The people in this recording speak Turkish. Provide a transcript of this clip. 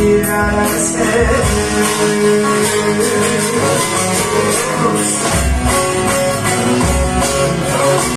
sever, bir yara sever